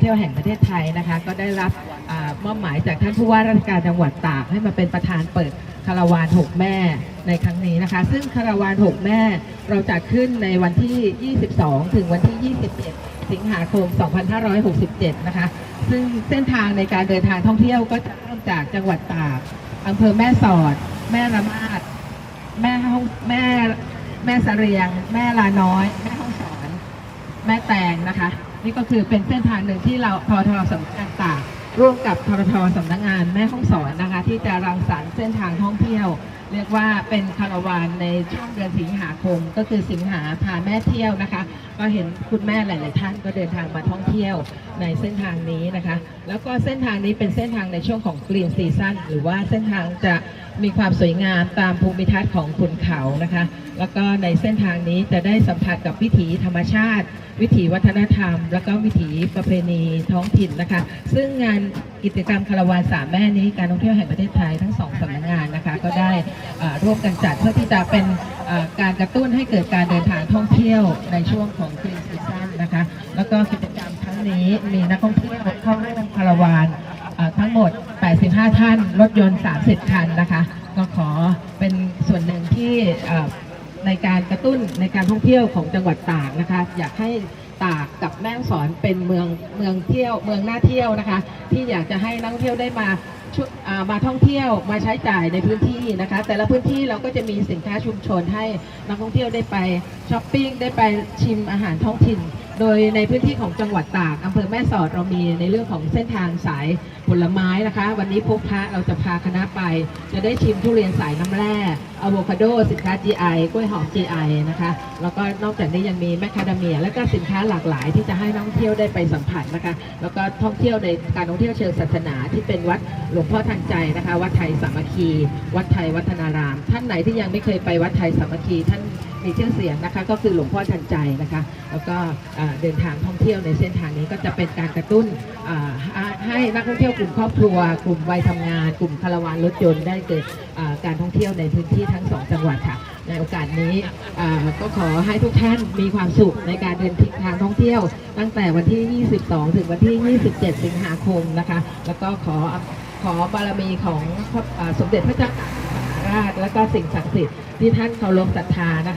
เที่ยวแห่งประเทศไทยนะคะ ก็ได้รับมอบหมายจากท่านผู้ว่าราชการจังหวัดตากให้มาเป็นประธานเปิดคาราวานหกแม่ในครั้งนี้นะคะ ซึ่งคาราวานหกแม่เราจัดขึ้นในวันที่ 22 ถึงวันที่21สิงหาคม 2567 นะคะ ซึ่งเส้นทางในการเดินทางท่องเที่ยวก็จะเริ่มจากจังหวัดตากอำเภอแม่สอด แม่ระมาดแม่ห้องแม่แม่เสเรียง แม่ลาน้อย แม่ห้องสอน แม่แตงนะคะ นี่ก็คือเป็นเส้นทางหนึ่งที่เราททสำนักงานตางร่วมกับทททสำนักงานแม่ห้องสอนนะคะ ที่จะรังสรรค์เส้นทางท่องเที่ยว เรียกว่าเป็นคาราวานในช่วงเดือนสิงหาคม ก็คือสิงหาพาแม่เที่ยวนะคะ ก็เห็นคุณแม่หลาย ๆ ท่านก็เดินทางมาท่องเที่ยวในเส้นทางนี้นะคะ แล้วก็เส้นทางนี้เป็นเส้นทางในช่วงของกรีนซีซั่นหรือว่าเส้นทางจะมีความสวยงามตามภูมิทัศน์ของขุนเขานะคะ แล้วก็ในเส้นทางนี้จะได้สัมผัสกับวิถีธรรมชาติ วิถีวัฒนธรรม แล้วก็วิถีประเพณีท้องถิ่นนะคะ ซึ่งงานกิจกรรมคาราวานสามแม่นี้การท่องเที่ยวแห่งประเทศไทยทั้งสอง ร่วมกันจัดเพื่อที่จะเป็นการกระตุ้นให้เกิดการเดินทางท่องเที่ยวในช่วงของกรีนซีซั่นนะคะ แล้วก็กิจกรรมครั้งนี้มีนักท่องเที่ยวเข้าร่วมคาราวานทั้งหมด 85 ท่าน รถยนต์ 30 คันนะคะ ก็ขอเป็นส่วนหนึ่งที่ในการกระตุ้นในการท่องเที่ยวของจังหวัดตากนะคะ อยากให้ตากกับแม่ฮ่องสอนเป็นเมืองเมืองเที่ยวเมืองน่าเที่ยวนะคะ ที่อยากจะให้นักท่องเที่ยวได้มา มาท่องเที่ยวมาใช้จ่ายในพื้นที่นะคะ แต่ละพื้นที่เราก็จะมีสินค้าชุมชนให้นักท่องเที่ยวได้ไปช้อปปิ้งได้ไปชิมอาหารท้องถิ่น โดยในพื้นที่ของจังหวัดตากอำเภอแม่สอดเรามีในเรื่องของเส้นทางสายผลไม้นะคะ วันนี้พบพระเราจะพาคณะไป จะได้ชิมทุเรียนสายน้ำแร่อะโวคาโด สินค้า GI กล้วยหอม GI นะคะ แล้วก็นอกจากนี้ยังมีแมคคาเดเมีย และก็สินค้าหลากหลายที่จะให้นักท่องเที่ยวได้ไปสัมผัสนะคะ แล้วก็ท่องเที่ยวในการท่องเที่ยวเชิงศาสนาที่เป็นวัดหลวงพ่อทันใจนะคะ วัดไทยสามัคคี วัดไทยวัฒนาราม ท่านไหนที่ยังไม่เคยไปวัดไทยสามัคคีท่าน มีชื่อเสียงนะคะก็คือหลวงพ่อทันใจนะคะ แล้วก็เดินทางท่องเที่ยวในเส้นทางนี้ก็จะเป็นการกระตุ้นให้นักท่องเที่ยวกลุ่มครอบครัว กลุ่มวัยทำงาน กลุ่มคาราวานรถยนต์ได้เกิดการท่องเที่ยวในพื้นที่ทั้งสองจังหวัดค่ะในโอกาสนี้ก็ขอให้ทุกท่านมีความสุขในการเดินทางท่องเที่ยว ตั้งแต่วันที่ 22 ถึงวันที่ 27 สิงหาคมนะคะ แล้วก็ขอขอบารมีของอสมเด็จพระเจ้าตากสินมหาราชและก็สิ่งศักดิ์สิทธิ์ที่ท่านเคารพศรัทธานะคะ